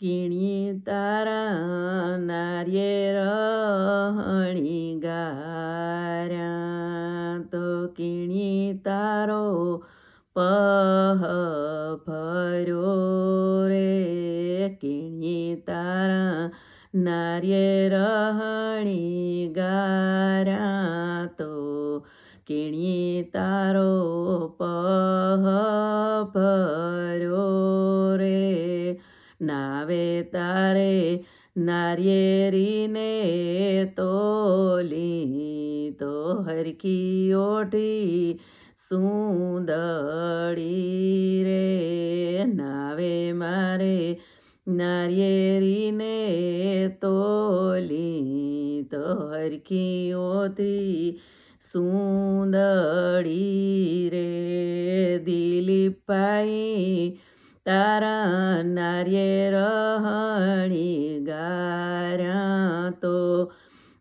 કીણી તારા નારિયેર હણી ગાર્યા. તો કીણી તારો પહ ભર્યો રે. કીણી તારા નારિયેર હણી ગાર્યા. તો કીણી તારો પહ નારિયેરીને તોલી તો હરકી ઓઠી સુંદડી રે નાવે મારે નારિયેરીને તોલી તો હરકી ઓતી સુંદડી રે દિલીપાઈ તારા નારિયેર હણી ગાર્યા તો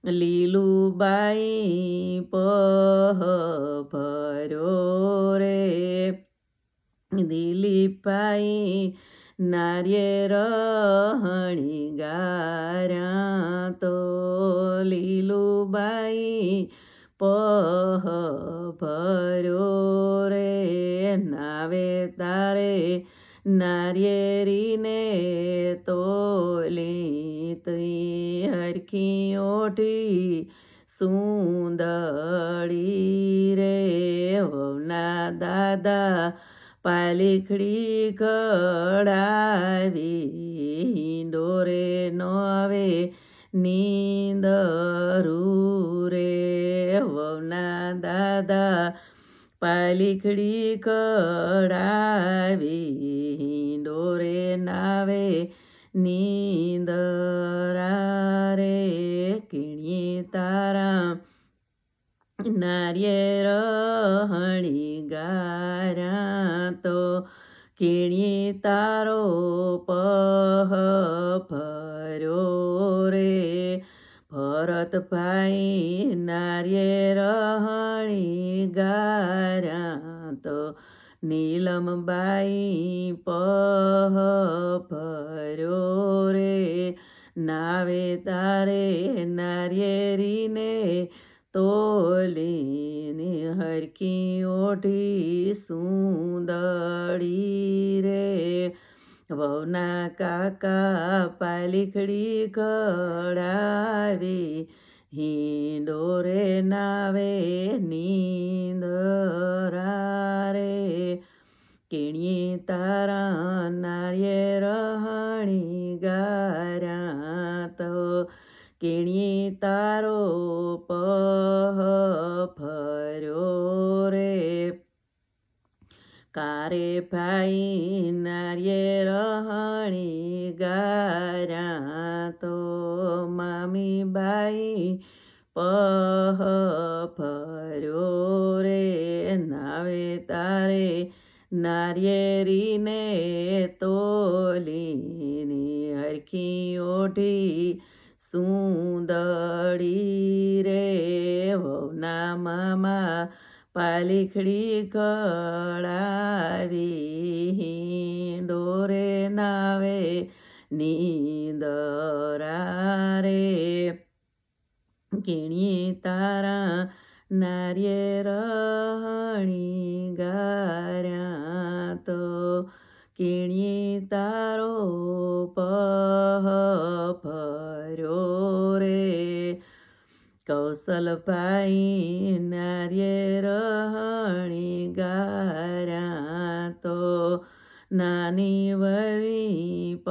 લીલુબાઈ પહ ભરો રે. દિલીપાઈ નારિયેર રહણી ગાર્યા તો લીલુબાઈ પહ ભરો રે. નાવે તારે નારિયેરીને તોલી તુઈ હરખી ઓઠી સુંદળી રે હોના દાદા પાલીખડી કડાવી ડોરે નો આવે નીંદરું રે વના દાદા પાલીખડી કડાવી ડોરે નાવે નીંદરા રે કીણી તારા નારિયેર રહણી ગાર્યા તો કીણી તારો પહ ભર્યો રે. ભરતભાઈ નારિયેર રહણી ગાર્યા તો નીલમબાઈ પહ ભર્યો રે, નાવે તારે નારિયેરીને તોલીની હરકી ઓઢી સુંદડી રે. વહુના કાકા પાલીખડી કડાવી હિંડોરે નાવે નીંદરા તારા નારિયેર હણી ગાર્યા તો કીણી તારો પહ ભર્યો રે. કારે ભાઈ નારિયેર હણી ગાર્યા તો મામી બાઈ પહ નારિયેરીને તોલીની હરખી ઓઢી સુંદડી રે વહુના મામા પાલીખડી કળાવી ડોરે નાવે નીંદરા રે કીણી તારા નારિયેર ભર્યો રે કૌશલભાઈ નારિયેર રહણી ગાર્યા તો નાની વરી પહ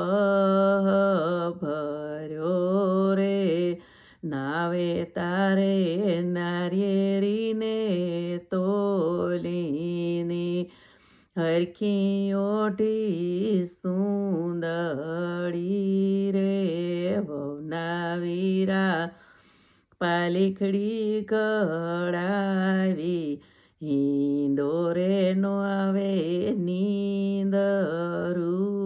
ભર્યો રે નાવે તારે નારિયેરીને તોલીની હરખી ઓઢી સુંદડી પાલીખડી કડાવી હિંડોરે નો આવે નીંદરું